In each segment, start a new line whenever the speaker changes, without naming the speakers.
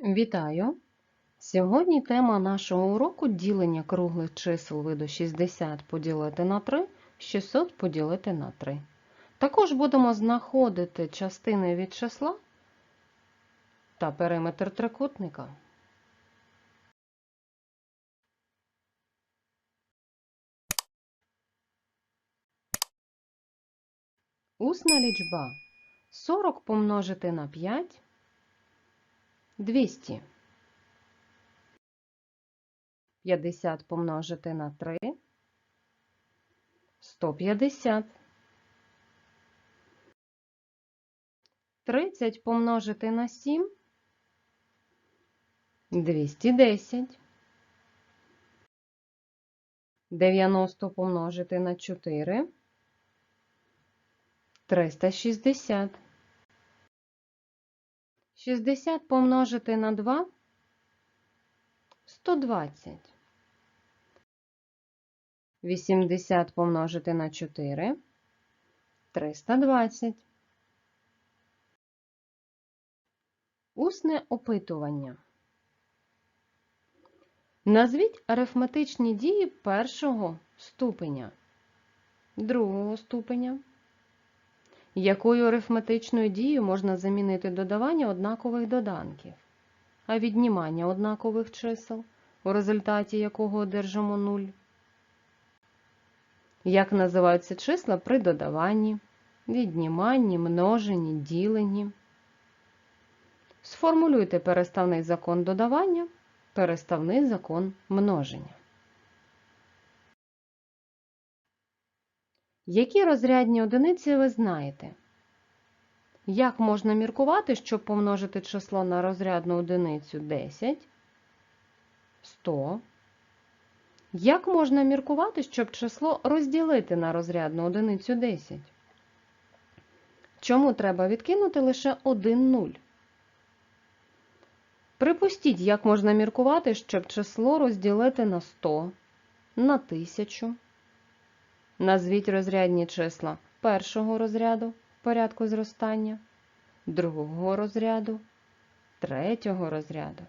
Вітаю! Сьогодні тема нашого уроку ділення круглих чисел виду 60 поділити на 3, 600 поділити на 3. Також будемо знаходити частини від числа та периметр трикутника. Усна лічба 40 помножити на 5 200. 50 помножити на 3 150. 30 помножити на 7 210. 90 помножити на 4 360. 60 помножити на 2 120. 80 помножити на 4 320. Усне опитування. Назвіть арифметичні дії першого ступеня, другого ступеня. Якою арифметичною дією можна замінити додавання однакових доданків, а віднімання однакових чисел, у результаті якого одержимо 0? Як називаються числа при додаванні, відніманні, множенні, діленні? Сформулюйте переставний закон додавання, переставний закон множення. Які розрядні одиниці ви знаєте? Як можна міркувати, щоб помножити число на розрядну одиницю 10, 100? Як можна міркувати, щоб число розділити на розрядну одиницю 10? Чому треба відкинути лише один нуль? Припустіть, як можна міркувати, щоб число розділити на 100, на 1000. Назвіть розрядні числа першого розряду порядку зростання, другого розряду, третього розряду.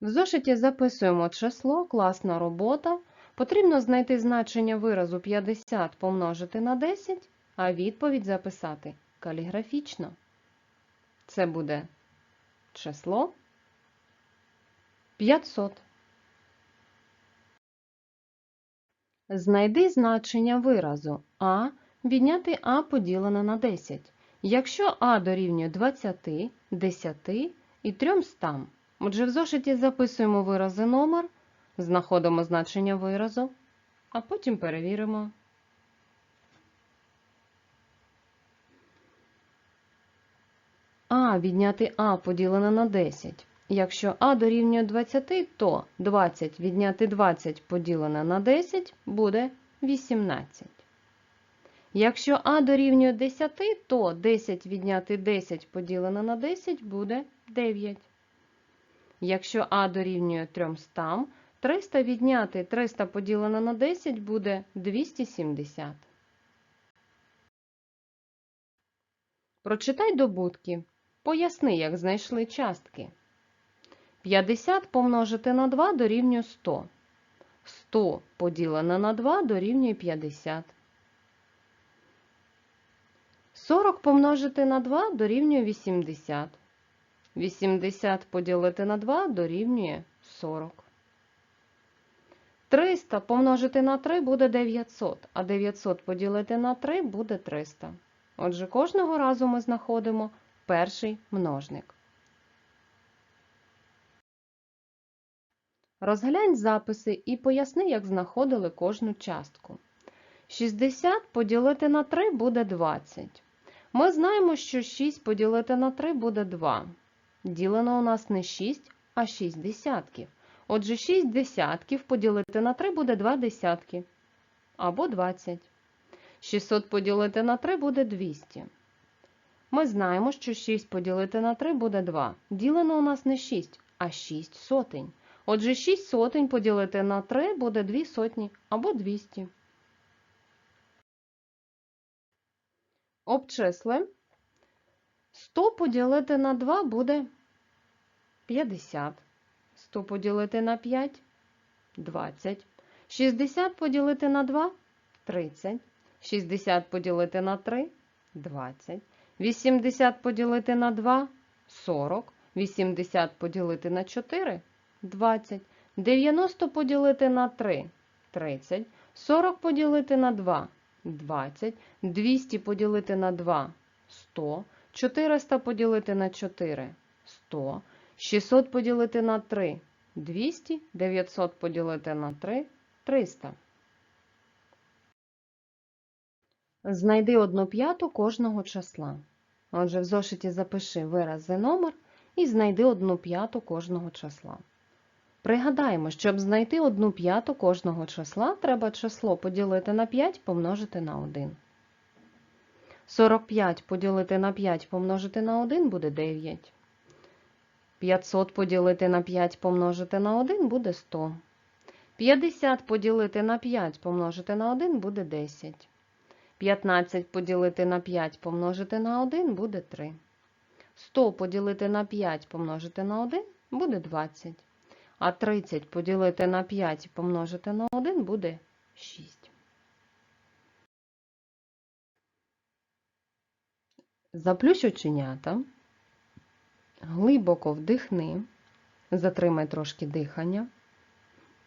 В зошиті записуємо число, класна робота. Потрібно знайти значення виразу 50 помножити на 10, а відповідь записати каліграфічно. Це буде число 500. Знайди значення виразу а відняти а поділене на 10. Якщо а дорівнює 20, 10 і 300. Отже, в зошиті записуємо вирази номер, знаходимо значення виразу, а потім перевіримо. А відняти а поділене на 10. Якщо а дорівнює 20, то 20 відняти 20 поділене на 10 буде 18. Якщо а дорівнює 10, то 10 відняти 10 поділене на 10 буде 9. Якщо а дорівнює 300, 300 відняти 300 поділене на 10 буде 270. Прочитай добутки. Поясни, як знайшли частки. 50 помножити на 2 дорівнює 100. 100 поділене на 2 дорівнює 50. 40 помножити на 2 дорівнює 80. 80 поділити на 2 дорівнює 40. 300 помножити на 3 буде 900, а 900 поділити на 3 буде 300. Отже, кожного разу ми знаходимо перший множник. Розглянь записи і поясни, як знаходили кожну частку. 60 поділити на 3 буде 20. Ми знаємо, що 6 поділити на 3 буде 2. Ділено у нас не 6, а 6 десятків. Отже, 6 десятків поділити на 3 буде 2 десятки. Або 20. 600 поділити на 3 буде 200. Ми знаємо, що 6 поділити на 3 буде 2. Ділено у нас не 6, а 6 сотень. Отже, 6 сотень поділити на 3 буде 2 сотні або 200. Обчисли 100 поділити на 2 буде 50. 100 поділити на 5 20. 60 поділити на 2 30. 60 поділити на 3 20. 80 поділити на 2 40. 80 поділити на 4 20. 90 поділити на 3 30. 40 поділити на 2 20. 200 поділити на 2 100. 400 поділити на 4 100. 600 поділити на 3 200. 900 поділити на 3 300. Знайди одну п'яту кожного числа. Отже, в зошиті запиши вирази номер і знайди одну п'яту кожного числа. Пригадаємо, щоб знайти одну п'яту кожного числа, треба число поділити на 5 помножити на 1. 45 поділити на 5 помножити на 1 буде 9. 500 поділити на 5 помножити на 1 буде 100. 50 поділити на 5 помножити на 1 буде 10. 15 поділити на 5 помножити на 1 буде 3. 100 поділити на 5 помножити на 1 буде 20. А 30 поділити на 5 і помножити на 1 буде 6. Заплющ оченята. Глибоко вдихни. Затримай трошки дихання.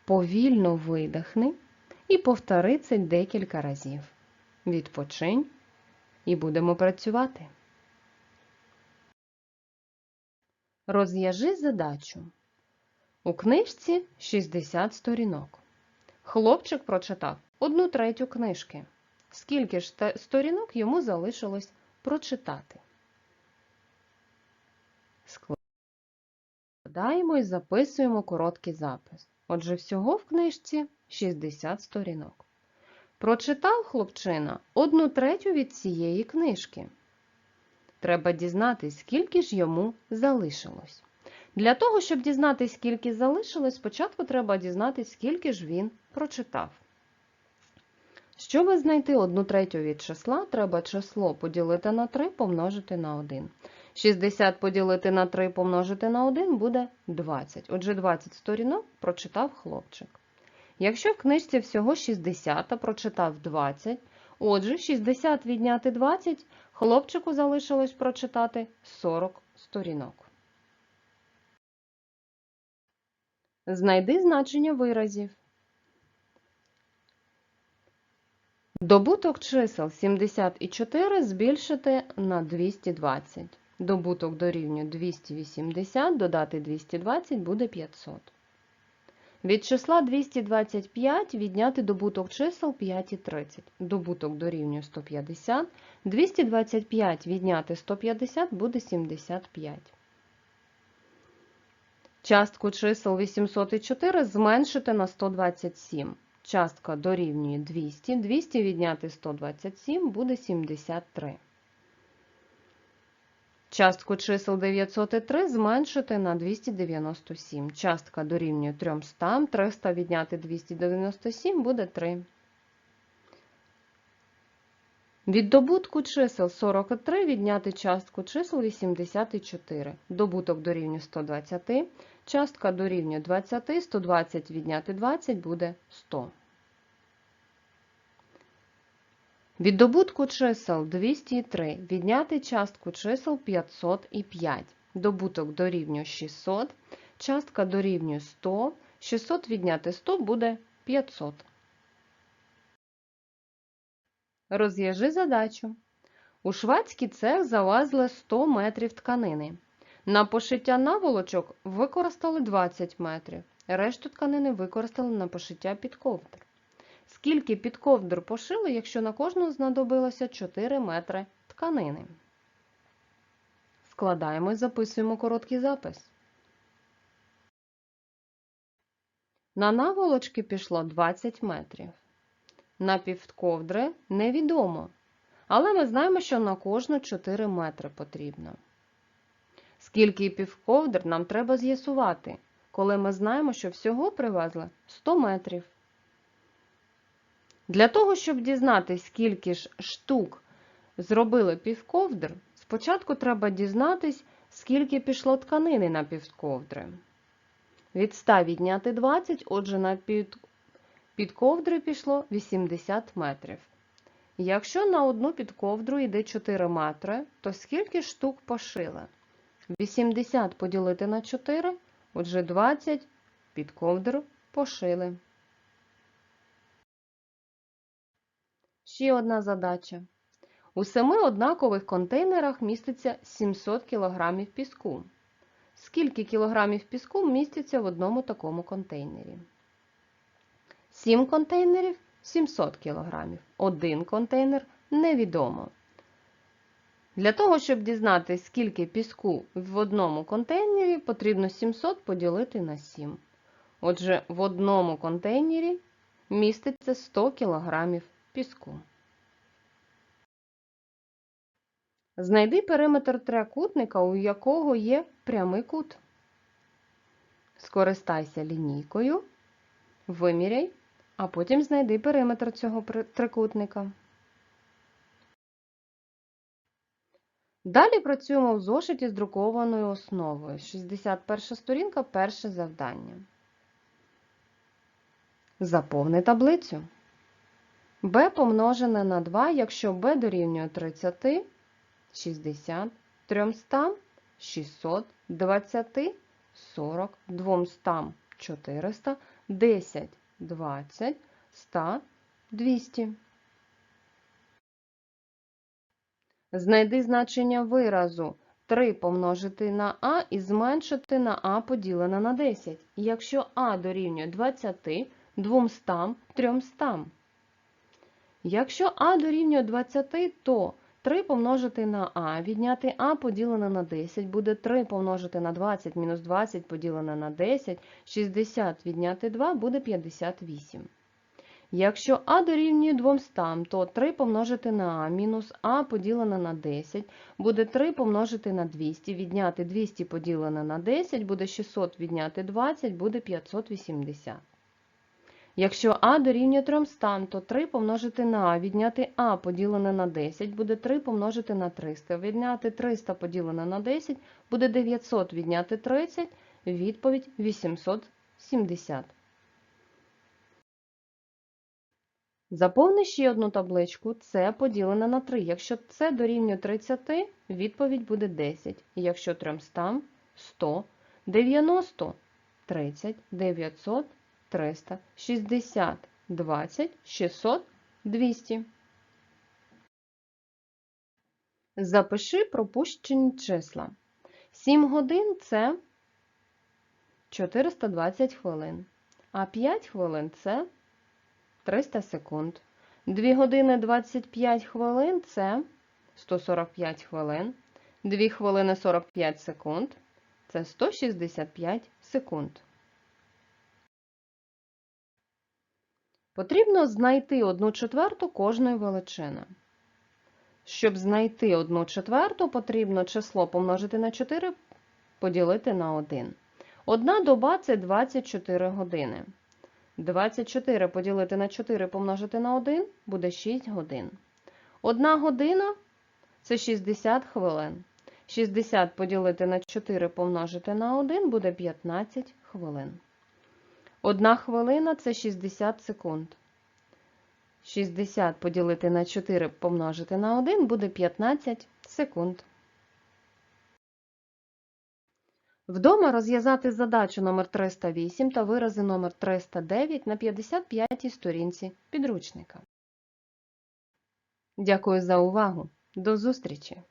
Повільно видихни і повтори це декілька разів. Відпочинь і будемо працювати. Розв'яжи задачу. У книжці 60 сторінок. Хлопчик прочитав одну третю книжки. Скільки ж сторінок йому залишилось прочитати? Складаємо і записуємо короткий запис. Отже, всього в книжці 60 сторінок. Прочитав хлопчина одну третю від цієї книжки. Треба дізнатись, скільки ж йому залишилось. Для того, щоб дізнатись, скільки залишилось, спочатку треба дізнатись, скільки ж він прочитав. Щоб знайти одну третю від числа, треба число поділити на 3 помножити на 1. 60 поділити на 3 помножити на 1 буде 20. Отже, 20 сторінок прочитав хлопчик. Якщо в книжці всього 60, а прочитав 20, отже, 60 відняти 20, хлопчику залишилось прочитати 40 сторінок. Знайди значення виразів. Добуток чисел 70 і 4 збільшити на 220. Добуток дорівнює 280, додати 220 буде 500. Від числа 225 відняти добуток чисел 5 і 30. Добуток дорівнює 150. 225 відняти 150 буде 75. Частку чисел 804 зменшити на 127. Частка дорівнює 200. 200 відняти 127 буде 73. Частку чисел 903 зменшити на 297. Частка дорівнює 300. 300 відняти 297 буде 3. Від добутку чисел 43 відняти частку чисел 84. Добуток дорівнює 120. Частка дорівнює 20. 120 відняти 20 буде 100. Від добутку чисел 203 відняти частку чисел 505. Добуток дорівнює 600. Частка дорівнює 100. 600 відняти 100 буде 500. Розв'яжи задачу. У шведський цех залазили 100 метрів тканини. На пошиття наволочок використали 20 метрів. Решту тканини використали на пошиття підковдр. Скільки підковдр пошили, якщо на кожну знадобилося 4 метри тканини? Складаємо і записуємо короткий запис. На наволочки пішло 20 метрів. На півковдри невідомо. Але ми знаємо, що на кожну 4 метри потрібно. Скільки півковдр нам треба з'ясувати, коли ми знаємо, що всього привезли 100 метрів. Для того, щоб дізнатися, скільки ж штук зробили півковдр, Спочатку треба дізнатись, скільки пішло тканини на півковдри. Від 100 відняти 20, отже, на під, під ковдри пішло 80 метрів. Якщо на одну підковдру йде 4 метри, то скільки штук пошили? 80 поділити на 4, отже 20 підковдр пошили. Ще одна задача. У семи однакових контейнерах міститься 700 кг піску. Скільки кілограмів піску міститься в одному такому контейнері? 7 контейнерів 700 кг. Один контейнер невідомо. Для того, щоб дізнатися, скільки піску в одному контейнері, потрібно 700 поділити на 7. Отже, в одному контейнері міститься 100 кг піску. Знайди периметр трикутника, у якого є прямий кут. Скористайся лінійкою, виміряй, а потім знайди периметр цього трикутника. Далі працюємо в зошиті з друкованою основою. 61 сторінка, перше завдання. Заповни таблицю. b помножене на 2, якщо b дорівнює 30, 60, 300, 600, 20, 40, 200, 400, 10, 20, 100, 200. Знайди значення виразу 3 помножити на а і зменшити на а поділене на 10. Якщо а дорівнює 20, 200, 300. Якщо а дорівнює 20, то 3 помножити на а, відняти а поділене на 10, буде 3 помножити на 20, мінус 20 поділене на 10, 60 відняти 2 буде 58. Якщо а дорівнює 200, то 3 помножити на а мінус а поділене на 10, буде 3 помножити на 200, відняти 200 поділене на 10, буде 600 відняти 20, буде 580. Якщо а дорівнює 300, то 3 помножити на а, відняти а поділене на 10, буде 3 помножити на 300, відняти 300 поділене на 10, буде 900 відняти 30, відповідь 870. Заповни ще одну табличку С поділене на 3. Якщо С дорівнює 30, відповідь буде 10. Якщо 300 – 100, 90 – 30, 900 – 300, 60 – 20, 600 – 200. Запиши пропущені числа. 7 годин – це 420 хвилин, а 5 хвилин – це 300 секунд. 2 години 25 хвилин це 145 хвилин. 2 хвилини 45 секунд це 165 секунд. Потрібно знайти 1 четверту кожної величини. Щоб знайти 1 четверту, потрібно число помножити на 4, поділити на 1. Одна доба це 24 години. 24 поділити на 4 помножити на 1 буде 6 годин. Одна година це 60 хвилин. 60 поділити на 4 помножити на 1 буде 15 хвилин. Одна хвилина це 60 секунд. 60 поділити на 4 помножити на 1 буде 15 секунд. Вдома розв'язати задачу номер 308 та вирази номер 309 на 55 сторінці підручника. Дякую за увагу. До зустрічі!